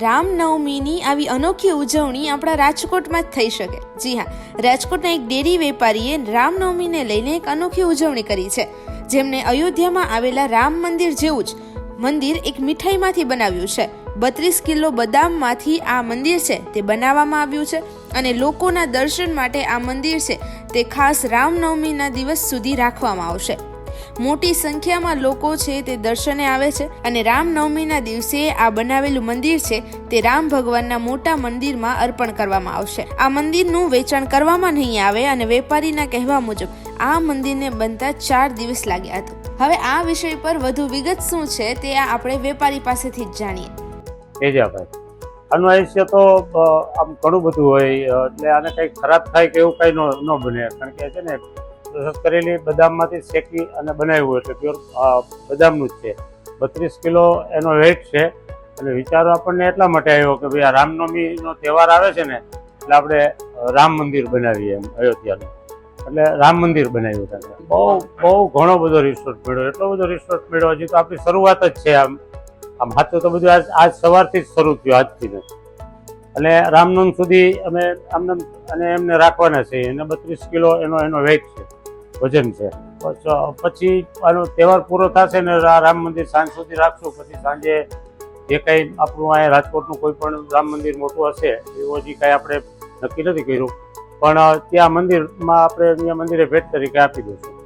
રામનવમીની આવી અનોખી ઉજવણી આપણા રાજકોટમાં જ થઈ શકે. જી હા, રાજકોટના એક ડેરી વેપારીએ રામનવમીને લઈને એક અનોખી ઉજવણી કરી છે. જેમને અયોધ્યામાં આવેલા રામ મંદિર જેવું જ મંદિર એક મીઠાઈમાંથી બનાવ્યું છે. બત્રીસ કિલો બદામમાંથી આ મંદિર છે, તે બનાવવામાં આવ્યું છે અને લોકોના દર્શન માટે આ મંદિર છે, તે ખાસ રામનવમીના દિવસ સુધી રાખવામાં આવશે. મોટી સંખ્યામાં લોકો છે તે દર્શને આવે છે અને રામનવમીના દિવસે આ બનાવેલું મંદિર છે તે રામ ભગવાનના મોટા મંદિરમાં અર્પણ કરવામાં આવશે. આ મંદિરનું વેચાણ કરવામાં નહીં આવે અને વેપારીના કહેવા મુજબ આ મંદિરને બનતા ચાર દિવસ લાગ્યા હતા. હવે આ વિષય પર વધુ વિગત શું છે તે આપણે વેપારી પાસેથી જ જાણીએ. એજાભાઈ આનું તો આમ ઘણું બધું હોય એટલે આને કંઈક ખરાબ થાય કે એવું કંઈ ન બને. કારણ કે છે ને પ્રોસેસ કરેલી બદામમાંથી શેકી અને બનાવ્યું એટલે પ્યોર બદામનું જ છે. બત્રીસ કિલો એનો વેટ છે. અને વિચારો આપણને એટલા માટે આવ્યો કે ભાઈ આ રામનવમીનો તહેવાર આવે છે ને, એટલે આપણે રામ મંદિર બનાવીએ એમ, અયોધ્યાનું. એટલે રામ મંદિર બનાવ્યું છે બહુ બહુ ઘણો બધો રિસ્પોન્સ મળ્યો. એટલો બધો રિસ્પોન્સ મળ્યો, હજી તો આપણી શરૂઆત જ છે આમ. આમ હાથે તો બધું આજ આજ સવારથી જ શરૂ થયું, આજથી જ અને રામનવમ સુધી અમે આમને અને એમને રાખવાના છે. અને બત્રીસ કિલો એનો એનો વેઇટ છે. વજન છે. પછી આનો તહેવાર પૂરો થશે ને રામ મંદિર સાંજ સુધી રાખશું. પછી સાંજે જે કંઈ આપણું અહીંયા રાજકોટનું કોઈ પણ રામ મંદિર મોટું હશે, એવું હજી કાંઈ આપણે નક્કી નથી કર્યું. પણ ત્યાં મંદિરમાં આપણે અહીંયા મંદિરે ભેટ તરીકે આપી દઈશું.